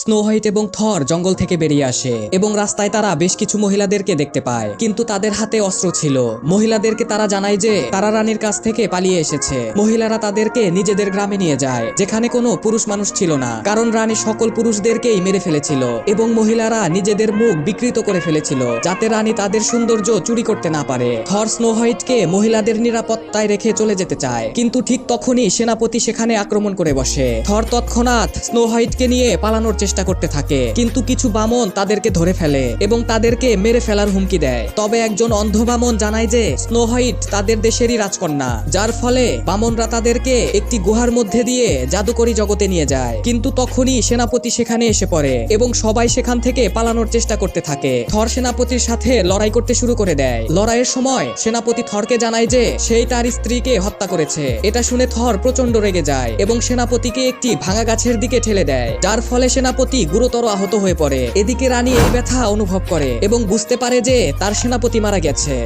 Snow white এবং থর জঙ্গল থেকে বেরিয়ে আসে এবং রাস্তায় তারা বেশ কিছু মহিলাদেরকে দেখতে পায়। কিন্তু তাদের হাতে অস্ত্র ছিল। মহিলাদেরকে তারা জানায় যে তারা রানীর কাছ থেকে পালিয়ে এসেছে। মহিলারা তাদেরকে নিজেদের গ্রামে নিয়ে যায়, যেখানে কোনো পুরুষ মানুষ ছিল না, কারণ রানী সকল পুরুষদেরকেই মেরে ফেলেছিল এবং মহিলারা নিজেদের মুখ বিকৃত করে ফেলেছিল, যাতে রানী তাদের সৌন্দর্য চুরি করতে না পারে। থর স্নো হোয়াইটকে মহিলাদের নিরাপত্তায় রেখে চলে যেতে চায়, কিন্তু ঠিক তখনই সেনাপতি সেখানে আক্রমণ করে বসে। থর তৎক্ষণাৎ স্নো হোয়াইটকে নিয়ে পালানোর চেষ্টা করতে থাকে। কিন্তু কিছু বামন তাদেরকে ধরে ফেলে এবং তাদেরকে মেরে ফেলার হুমকি দেয়। তবে একজন অন্ধ বামন জানায় যে স্নো হোয়াইট তাদের দেশেরই রাজকন্যা, যার ফলে বামনরা তাদেরকে একটি গুহার মধ্যে দিয়ে জাদুকরি জগতে নিয়ে যায়। কিন্তু তখনই সেনাপতি সেখানে এসে পড়ে এবং সবাই সেখান থেকে পালানোর চেষ্টা করতে থাকে। থর সেনাপতির সাথে লড়াই করতে শুরু করে দেয়। লড়াইয়ের সময় সেনাপতি থরকে জানায় যে, সেই তার স্ত্রীকে হত্যা করেছে। এটা শুনে থর প্রচণ্ড রেগে যায় এবং সেনাপতিকে একটি ভাঙা গাছের দিকে ঠেলে দেয়, যার ফলে সেনাপতি গুরুতর আহত হয়ে পড়ে। এদিকে রানী এই ব্যথা অনুভব করে এবং বুঝতে পারে যে তার সেনাপতি মারা গেছে।